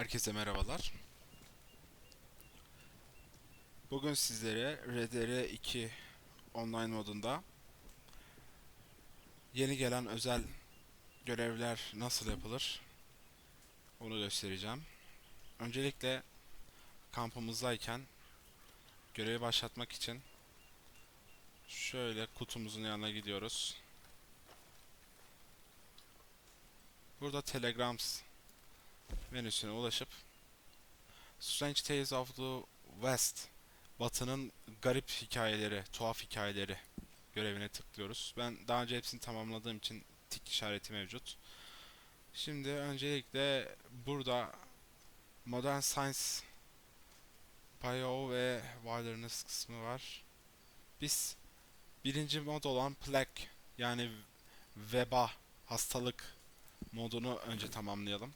Herkese merhabalar. Bugün sizlere RDR2 online modunda yeni gelen özel görevler nasıl yapılır onu göstereceğim. Öncelikle kampımızdayken görevi başlatmak için şöyle kutumuzun yanına gidiyoruz. Burada Telegrams menüsüne ulaşıp Strange Tales of the West Batı'nın garip hikayeleri, tuhaf hikayeleri görevine tıklıyoruz. Ben daha önce hepsini tamamladığım için tik işareti mevcut. Şimdi öncelikle burada Modern Science Bio ve Wilderness kısmı var. Biz birinci mod olan Plague yani veba, hastalık modunu önce tamamlayalım.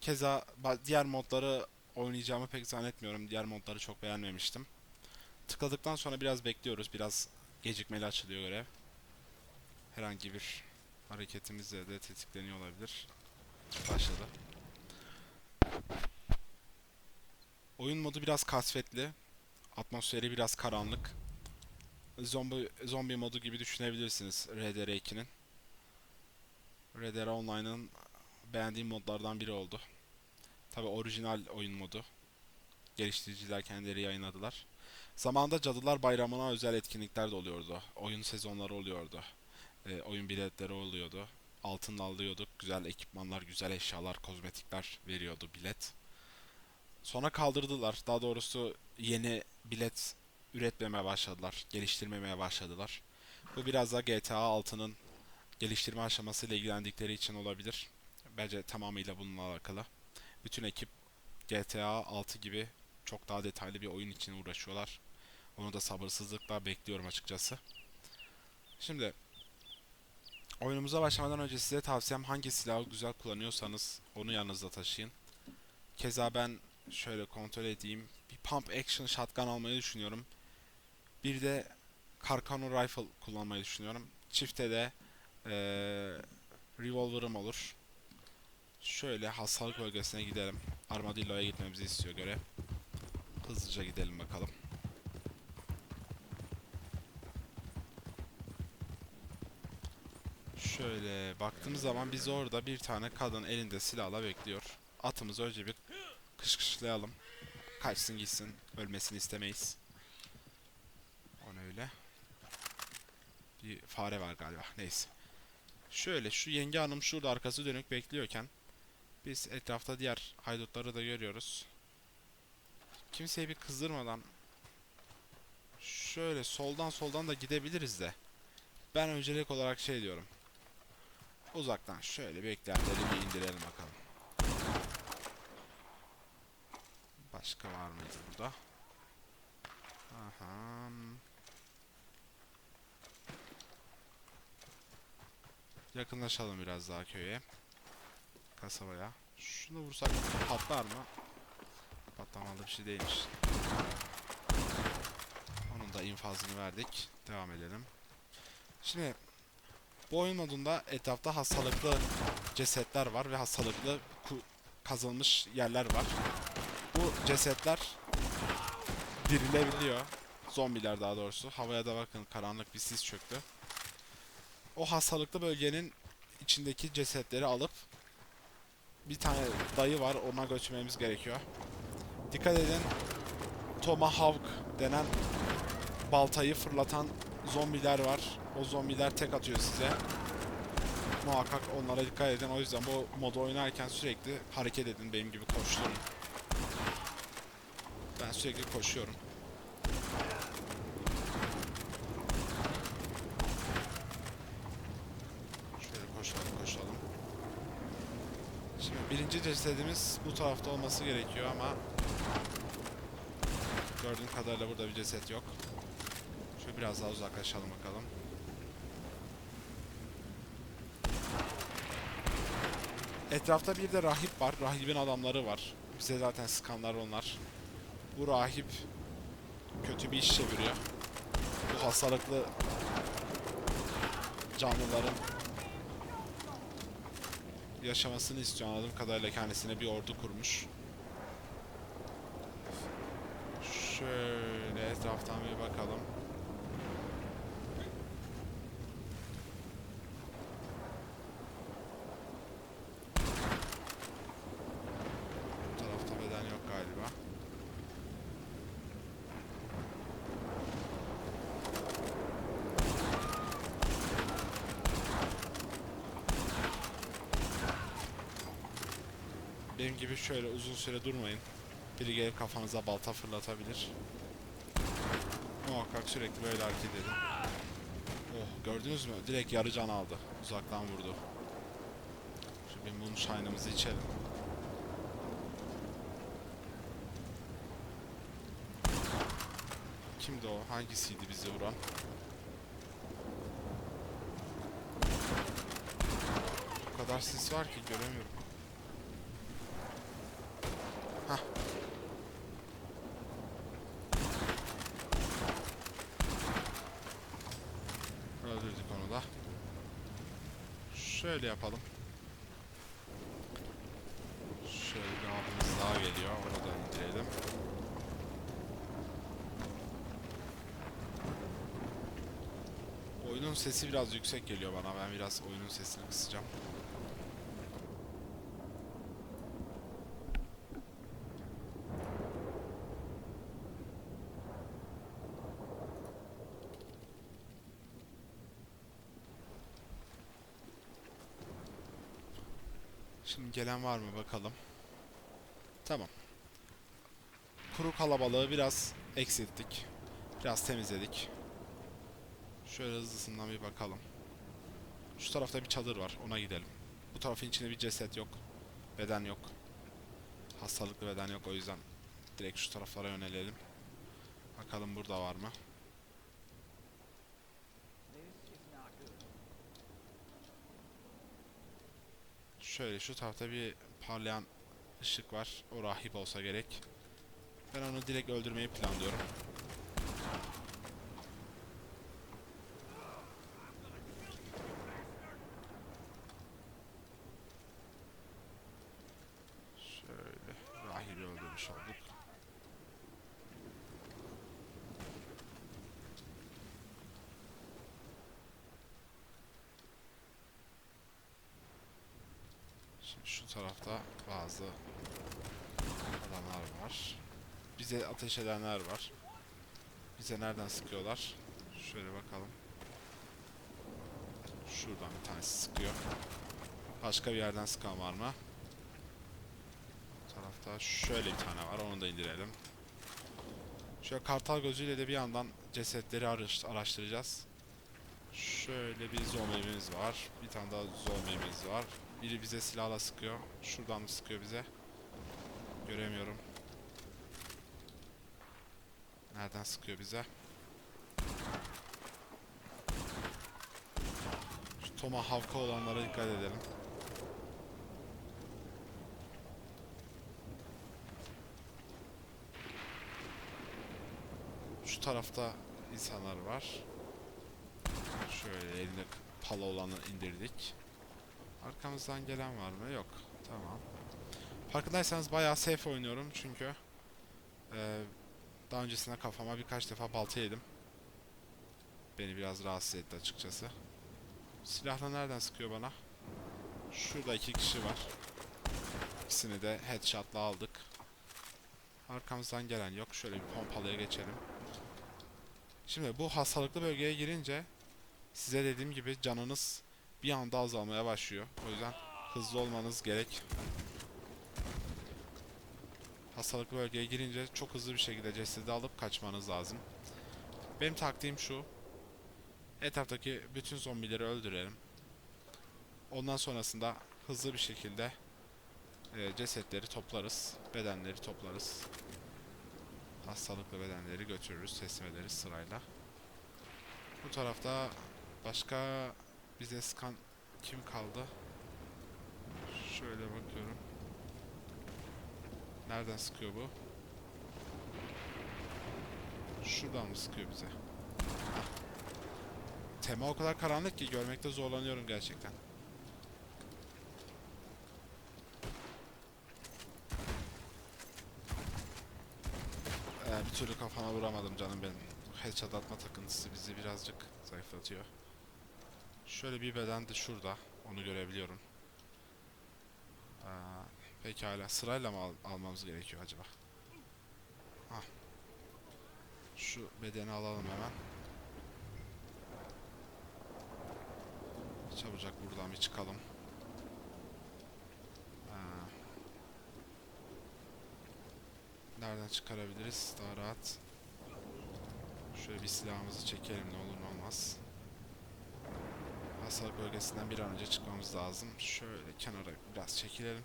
Keza diğer modları oynayacağımı pek zannetmiyorum. Diğer modları çok beğenmemiştim. Tıkladıktan sonra biraz bekliyoruz. Biraz gecikmeli açılıyor görev. Herhangi bir hareketimizle de tetikleniyor olabilir. Başladı. Oyun modu biraz kasvetli. Atmosferi biraz karanlık. Zombi, zombi modu gibi düşünebilirsiniz RDR2'nin. RDR Online'ın beğendiğim modlardan biri oldu. Tabi orijinal oyun modu. Geliştiriciler kendileri yayınladılar. Zamanında Cadılar Bayramı'na özel etkinlikler de oluyordu. Oyun sezonları oluyordu. E, oyun biletleri oluyordu. Altın alıyorduk. Güzel ekipmanlar, güzel eşyalar, kozmetikler veriyordu bilet. Sonra kaldırdılar. Daha doğrusu yeni bilet üretmemeye başladılar. Geliştirmemeye başladılar. Bu biraz da GTA 6'nın geliştirme aşamasıyla ilgilendikleri için olabilir. Bence tamamıyla bununla alakalı. Bütün ekip GTA 6 gibi çok daha detaylı bir oyun için uğraşıyorlar. Onu da sabırsızlıkla bekliyorum açıkçası. Şimdi oyunumuza başlamadan önce size tavsiyem hangi silahı güzel kullanıyorsanız onu yanınızda taşıyın. Keza ben şöyle kontrol edeyim. Bir pump action shotgun almayı düşünüyorum. Bir de Carcano rifle kullanmayı düşünüyorum. Çifte de eee revolver'ım olur. Şöyle hastalık bölgesine gidelim. Armadillo'ya gitmemizi istiyor görev. Hızlıca gidelim bakalım. Şöyle baktığımız zaman biz orada bir tane kadın elinde silahla bekliyor. Atımızı önce bir kışkışlayalım. Kaçsın gitsin. Ölmesini istemeyiz. O ne öyle? Bir fare var galiba. Neyse. Şöyle şu yenge hanım şurada arkası dönük bekliyorken biz etrafta diğer haydutları da görüyoruz. Kimseyi bir kızdırmadan şöyle soldan soldan da gidebiliriz de. Ben öncelik olarak şey diyorum. Uzaktan şöyle beklerleri bir indirelim bakalım. Başka var mıydı burada? Aha. Yakınlaşalım biraz daha köye. Kasabaya. Şunu vursak patlar mı? Patlamalı bir şey değilmiş. Onun da infazını verdik. Devam edelim. Şimdi bu oyun modunda etrafta hastalıklı cesetler var ve hastalıklı kazılmış yerler var. Bu cesetler dirilebiliyor. Zombiler daha doğrusu. Havaya da bakın karanlık bir sis çöktü. O hastalıklı bölgenin içindeki cesetleri alıp bir tane dayı var ona götürmemiz gerekiyor. Dikkat edin. Tomahawk denen baltayı fırlatan zombiler var. O zombiler tek atıyor size. Muhakkak onlara dikkat edin. O yüzden bu modu oynarken sürekli hareket edin. Benim gibi koşturun. Ben sürekli koşuyorum. Birinci cesedimiz bu tarafta olması gerekiyor ama gördüğüm kadarıyla burada bir ceset yok. Şöyle biraz daha uzaklaşalım bakalım. Etrafta bir de rahip var. Rahibin adamları var. Bize zaten sıkanlar onlar. Bu rahip kötü bir iş çeviriyor. Bu hastalıklı canlıların yaşamasını istiyor anladığım kadarıyla kendisine bir ordu kurmuş. Şöyle etraftan bir bakalım. Bu tarafta beden yok galiba. Benim gibi şöyle uzun süre durmayın. Biri gelip kafanıza balta fırlatabilir. Muhakkak sürekli böyle hareket edin. Oh gördünüz mü? Direkt yarı can aldı. Uzaktan vurdu. Şu bir moonshine'ımızı içelim. Kimdi o? Hangisiydi bizi vuran? O kadar sis var ki göremiyorum. Hah. Öldürdük onu da. Şöyle yapalım. Şöyle bir abimiz daha geliyor. Onu da indirelim. Oyunun sesi biraz yüksek geliyor bana. Ben biraz oyunun sesini kısacağım. Şimdi gelen var mı bakalım. Tamam. Kuru kalabalığı biraz eksilttik. Biraz temizledik. Şöyle hızlısından bir bakalım. Şu tarafta bir çadır var. Ona gidelim. Bu tarafın içinde bir ceset yok. Beden yok. Hastalıklı beden yok o yüzden direkt şu taraflara yönelelim. Bakalım burada var mı? Şöyle şu tarafta bir parlayan ışık var. O rahip olsa gerek. Ben onu direkt öldürmeyi planlıyorum. Şöyle rahibi öldürmüş olduk. Şimdi şu tarafta bazı adamlar var. Bize ateş edenler var. Bize nereden sıkıyorlar? Şöyle bakalım. Şuradan bir tanesi sıkıyor. Başka bir yerden sıkan var mı? Bu tarafta şöyle bir tane var. Onu da indirelim. Şöyle kartal gözüyle de bir yandan cesetleri araş- araştıracağız. Şöyle bir zombimiz var. Bir tane daha zombimiz var. Biri bize silahla sıkıyor. Şuradan mı sıkıyor bize? Göremiyorum. Nereden sıkıyor bize? Şu Tomahawk'a olanlara dikkat edelim. Şu tarafta insanlar var. Şöyle elinde pala olanı indirdik. Arkamızdan gelen var mı? Yok. Tamam. Farkındaysanız bayağı safe oynuyorum çünkü eee, daha öncesinde kafama birkaç defa balta yedim. Beni biraz rahatsız etti açıkçası. Silahla nereden sıkıyor bana? Şurada iki kişi var. İkisini de headshot'la aldık. Arkamızdan gelen yok. Şöyle bir pompalıya geçelim. Şimdi bu hastalıklı bölgeye girince size dediğim gibi canınız bir anda azalmaya başlıyor. O yüzden hızlı olmanız gerek. Hastalıklı bölgeye girince çok hızlı bir şekilde cesedi alıp kaçmanız lazım. Benim taktiğim şu. Etraftaki bütün zombileri öldürelim. Ondan sonrasında hızlı bir şekilde e, cesetleri toplarız. Bedenleri toplarız. Hastalıklı bedenleri götürürüz, teslim ederiz sırayla. Bu tarafta başka bize skan kim kaldı? Şöyle bakıyorum. Nereden sıkıyor bu? Şuradan mı sıkıyor bize? Tema o kadar karanlık ki görmekte zorlanıyorum gerçekten. Ee, bir türlü kafana vuramadım canım benim. Headshot atma takıntısı bizi birazcık zayıflatıyor. Şöyle bir beden de şurada. Onu görebiliyorum. Aa, pekala. Sırayla mı al- almamız gerekiyor acaba? Hah. Şu bedeni alalım hemen. Çabucak buradan bir çıkalım. Aa. Nereden çıkarabiliriz? Daha rahat. Şöyle bir silahımızı çekelim ne olur ne olmaz. Hasar bölgesinden bir an önce çıkmamız lazım. Şöyle kenara biraz çekilelim.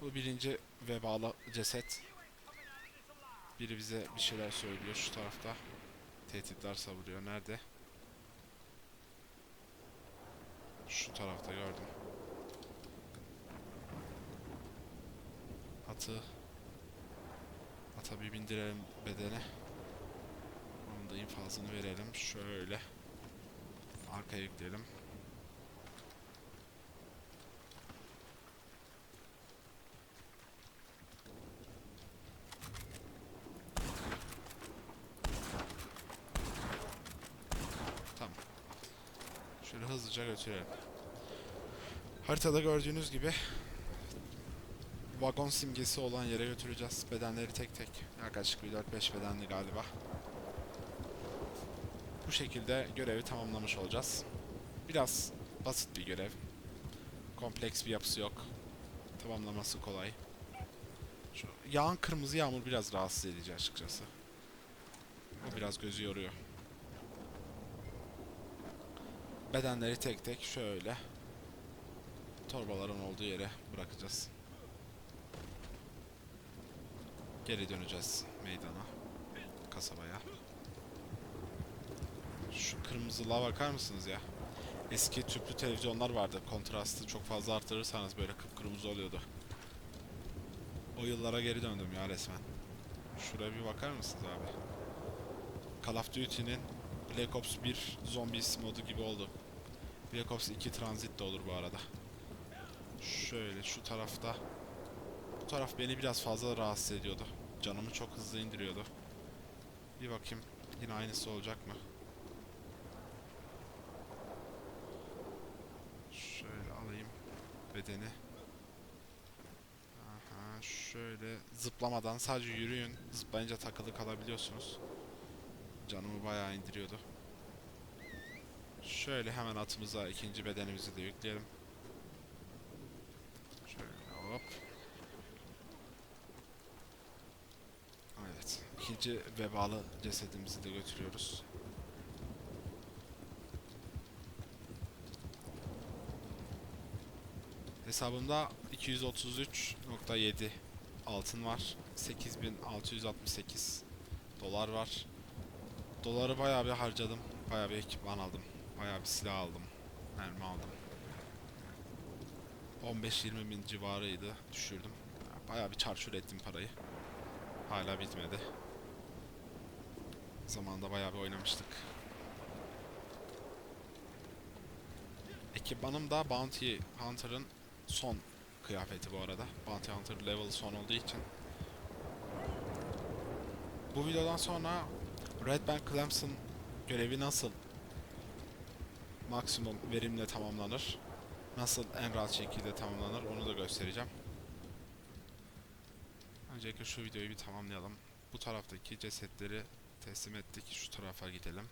Bu birinci vebalı ceset. Biri bize bir şeyler söylüyor şu tarafta. Tehditler savuruyor. Nerede? Şu tarafta gördüm. Atı Ata bir bindirelim bedene. Onun da infazını verelim. Şöyle. Arkaya yükleyelim. Tamam. Şöyle hızlıca götürelim. Haritada gördüğünüz gibi vagon simgesi olan yere götüreceğiz. Bedenleri tek tek. Yaklaşık bir 4-5 bedenli galiba. Şekilde görevi tamamlamış olacağız. Biraz basit bir görev. Kompleks bir yapısı yok. Tamamlaması kolay. Şu yağan kırmızı yağmur biraz rahatsız edici açıkçası. O biraz gözü yoruyor. Bedenleri tek tek şöyle torbaların olduğu yere bırakacağız. Geri döneceğiz meydana. Kasabaya. Şu kırmızılığa bakar mısınız ya? Eski tüplü televizyonlar vardı. Kontrastı çok fazla artırırsanız böyle kıpkırmızı oluyordu. O yıllara geri döndüm ya resmen. Şuraya bir bakar mısınız abi? Call of Duty'nin Black Ops 1 Zombies modu gibi oldu. Black Ops 2 Transit de olur bu arada. Şöyle şu tarafta bu taraf beni biraz fazla rahatsız ediyordu. Canımı çok hızlı indiriyordu. Bir bakayım yine aynısı olacak mı? Şöyle alayım bedeni. Aha şöyle zıplamadan sadece yürüyün. Zıplayınca takılı kalabiliyorsunuz. Canımı bayağı indiriyordu. Şöyle hemen atımıza ikinci bedenimizi de yükleyelim. Şöyle hop. Evet. ikinci vebalı cesedimizi de götürüyoruz. Hesabımda 233.7 altın var. 8668 dolar var. Doları bayağı bir harcadım. Bayağı bir ekipman aldım. Bayağı bir silah aldım. Mermi aldım. 15-20 bin civarıydı. Düşürdüm. Bayağı bir çarçur ettim parayı. Hala bitmedi. Zamanında bayağı bir oynamıştık. Ekipmanım da Bounty Hunter'ın son kıyafeti bu arada. Bounty Hunter level son olduğu için. Bu videodan sonra Red Bank Clemson görevi nasıl maksimum verimle tamamlanır, nasıl en rahat şekilde tamamlanır onu da göstereceğim. Öncelikle şu videoyu bir tamamlayalım. Bu taraftaki cesetleri teslim ettik. Şu tarafa gidelim.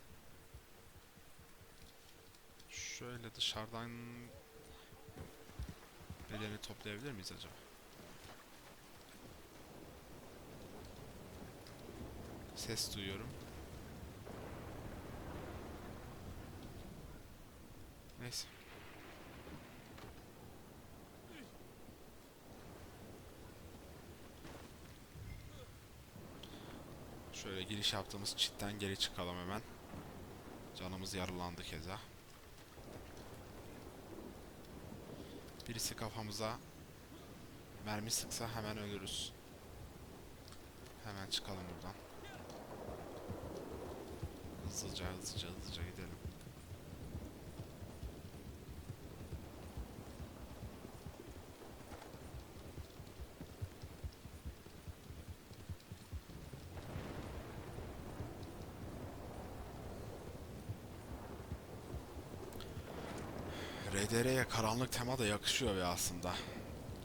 Şöyle dışarıdan bedeni toplayabilir miyiz acaba? Ses duyuyorum. Neyse. Şöyle giriş yaptığımız çitten geri çıkalım hemen. Canımız yaralandı keza. Birisi kafamıza mermi sıksa hemen ölürüz. Hemen çıkalım buradan. Hızlıca hızlıca hızlıca RDR'ye karanlık tema da yakışıyor be aslında.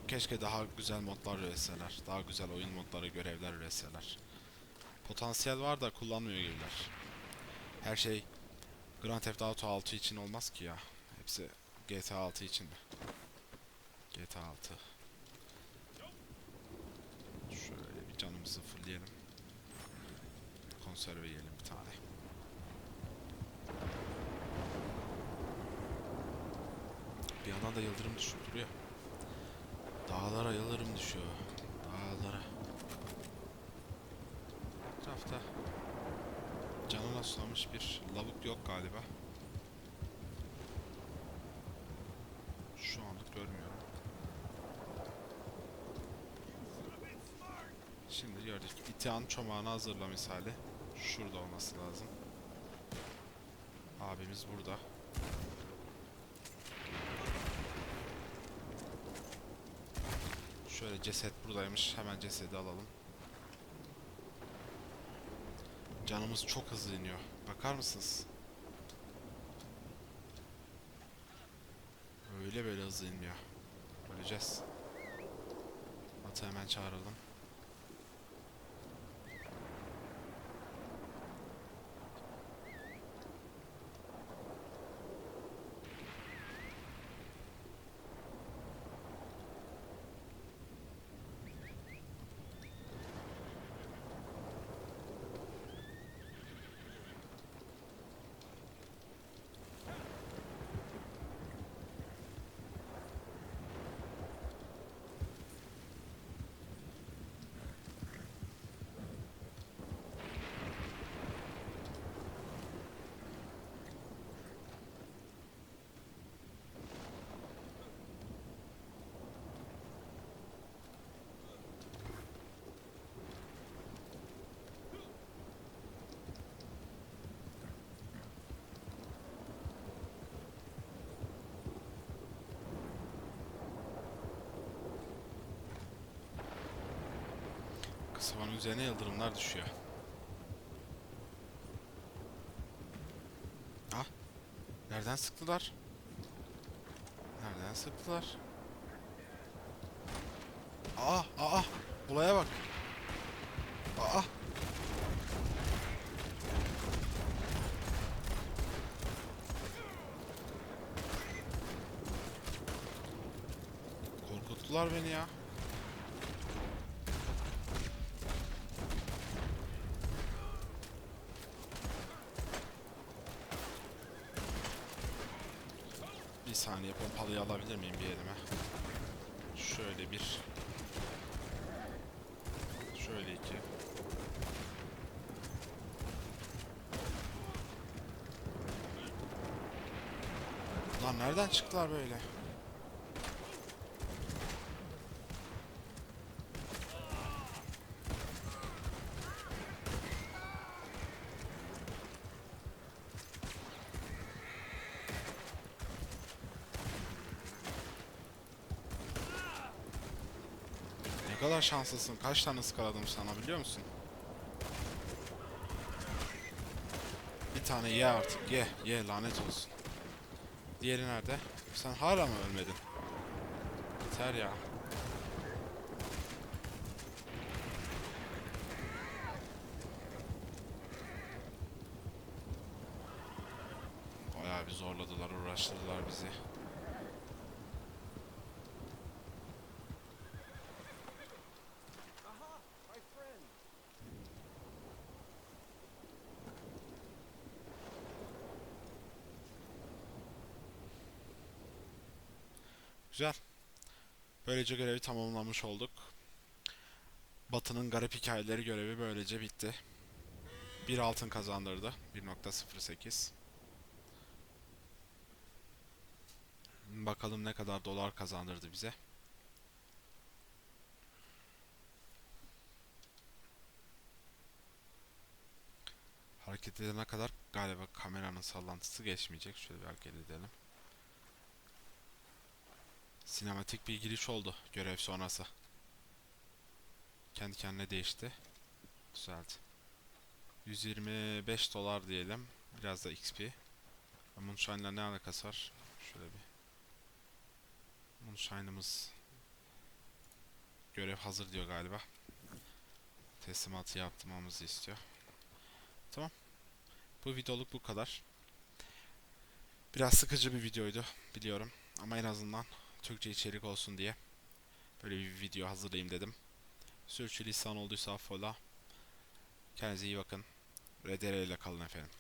Keşke daha güzel modlar üretseler. Daha güzel oyun modları, görevler üretseler. Potansiyel var da kullanmıyor gibiler. Her şey Grand Theft Auto 6 için olmaz ki ya. Hepsi GTA 6 için mi? GTA 6. Şöyle bir canımızı fullleyelim. Konserve yiyelim bir tane. Bir yandan da yıldırım düşüyor duruyor. Dağlara yıldırım düşüyor. Dağlara. Etrafta canına susamış bir lavuk yok galiba. Şu anlık görmüyorum. Şimdi gördük. İtihan çomağını hazırla misali. Şurada olması lazım. Abimiz burada. Şöyle ceset buradaymış. Hemen cesedi alalım. Canımız çok hızlı iniyor. Bakar mısınız? Öyle böyle hızlı inmiyor. Öleceğiz. Atı hemen çağıralım. Kasabanın üzerine yıldırımlar düşüyor. Ah. Nereden sıktılar? Nereden sıktılar? Aa, aa, olaya bak. Aa. Korkuttular beni ya. Bir saniye pompalıyı alabilir miyim bir elime? Şöyle bir. Şöyle iki. Lan nereden çıktılar böyle? Ne kadar şanslısın. Kaç tane ıskaladım sana biliyor musun? Bir tane ye artık. Ye. Ye lanet olsun. Diğeri nerede? Sen hala mı ölmedin? Yeter ya. Bayağı bir zorladılar, uğraştırdılar bizi. Güzel. Böylece görevi tamamlamış olduk. Batı'nın garip hikayeleri görevi böylece bitti. Bir altın kazandırdı. 1.08. Bakalım ne kadar dolar kazandırdı bize. Hareket edene kadar galiba kameranın sallantısı geçmeyecek. Şöyle bir hareket edelim. Sinematik bir giriş oldu görev sonrası. Kendi kendine değişti. Güzeldi. 125 dolar diyelim. Biraz da XP. Moonshine'la ne alakası var? Şöyle bir Moonshine'ımız görev hazır diyor galiba. Teslimatı yaptırmamızı istiyor. Tamam. Bu videoluk bu kadar. Biraz sıkıcı bir videoydu biliyorum. Ama en azından Türkçe içerik olsun diye böyle bir video hazırlayayım dedim. Sürçülisan olduysa affola. Kendinize iyi bakın. RDR ile kalın efendim.